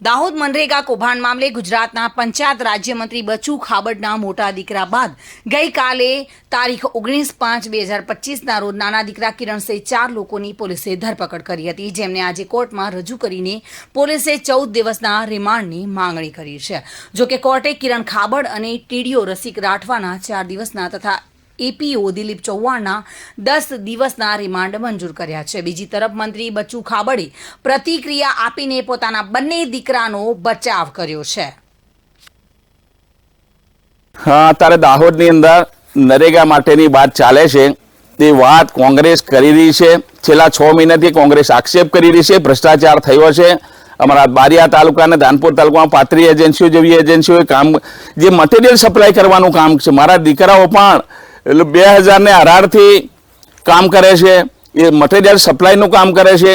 દાહોદ મનરેગા કૌભાંડ મામલે ગુજરાતના પંચાયત રાજ્યમંત્રી બચુ ખાબડના મોટા દીકરા બાદ ગઈકાલે તારીખ ઓગણીસ પાંચ બે હજાર પચીસના રોજ નાના દીકરા કિરણ સહિત ચાર લોકોની પોલીસે ધરપકડ કરી હતી. જેમને આજે કોર્ટમાં રજૂ કરીને પોલીસે ચૌદ દિવસના રિમાન્ડની માંગણી કરી છે. જોકે કોર્ટે કિરણ ખાબડ અને ટીડીઓ રસિક રાઠવાના ચાર દિવસના તથા એપીઓ દિલીપ ચૌહાણના દસ દિવસના રિમાન્ડ મંજૂર કર્યા છે. બીજી તરફ મંત્રી બચ્ચુ ખાબડે પ્રતિક્રિયા આપીને પોતાના બંને દીકરાનો બચાવ કર્યો છે. હા અત્યારે દાહોદની અંદર નરેગા માટેની વાત ચાલે છે. તે વાત કોંગ્રેસ કરી રહી છે. છેલ્લા છ મહિનાથી કોંગ્રેસ આક્ષેપ કરી રહી છે. ભ્રષ્ટાચાર થયો છે. અમારા બારિયા તાલુકા અને ધાનપુર તાલુકામાં પાત્રી એજન્સીઓ જેવી એજન્સીઓએ કામ જે મટીરિયલ સપ્લાય કરવાનું કામ છે. મારા દીકરાઓ પણ એટલે બે હજારને અઢારથી કામ કરે છે. એ મટીરિયલ સપ્લાયનું કામ કરે છે.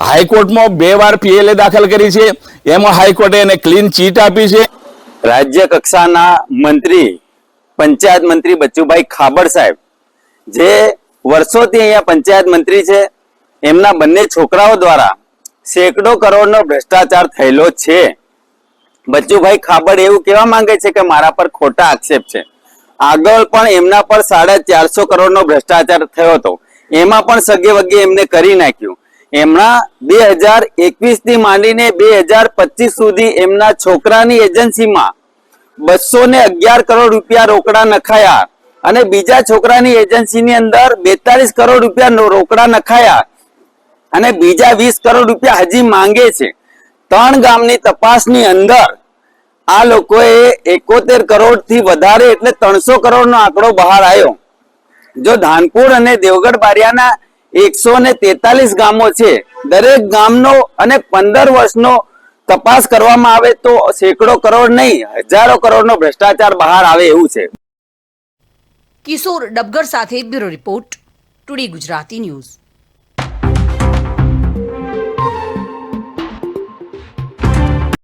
હાઈકોર્ટમાં બે વાર પીએલએ દાખલ કરી છે. એમાં હાઈકોર્ટે એને ક્લીન ચીટ આપી છે. રાજ્ય કક્ષાના મંત્રી, પંચાયત મંત્રી બચ્ચુભાઈ ખાબડ સાહેબ, જે વર્ષોથી અહીંયા પંચાયત મંત્રી છે, એમના બંને છોકરાઓ દ્વારા સેંકડો કરોડનો ભ્રષ્ટાચાર થયેલો છે. બચ્ચુભાઈ ખાબડ એવું કહેવા માંગે છે કે મારા પર ખોટા આક્ષેપ છે. આગળ પણ એમના પર સાડા ચારસો કરોડનો ભ્રષ્ટાચાર થયો હતો. એમાં પણ સગે વગે એમને કરી નાખ્યું. એમના બે હજાર એકવીસથી માંડીને બે હજાર પચીસ સુધી એમના છોકરાની એજન્સીમાં બસો ને અગિયાર કરોડ રૂપિયા રોકડા નખાયા અને બીજા છોકરાની એજન્સીની અંદર બેતાલીસ કરોડ રૂપિયા રોકડા નખાયા અને બીજા વીસ કરોડ રૂપિયા હજી માંગે છે. ત્રણ ગામની તપાસની અંદર આ લોકોએ એકોતેર કરોડથી વધારે એટલે ત્રણસો કરોડ નો આંકડો બહાર આવ્યો. જો ધાનપુર અને દેવગઢ બારિયાના એકસો ને તેતાલીસ ગામો છે. દરેક ગામનો અને પંદર વર્ષનો તપાસ કરવામાં આવે તો સેંકડો કરોડ નહીં, હજારો કરોડનો ભ્રષ્ટાચાર બહાર આવે એવું છે. કિશોર ડબગર સાથે bureau report, today Gujarati news.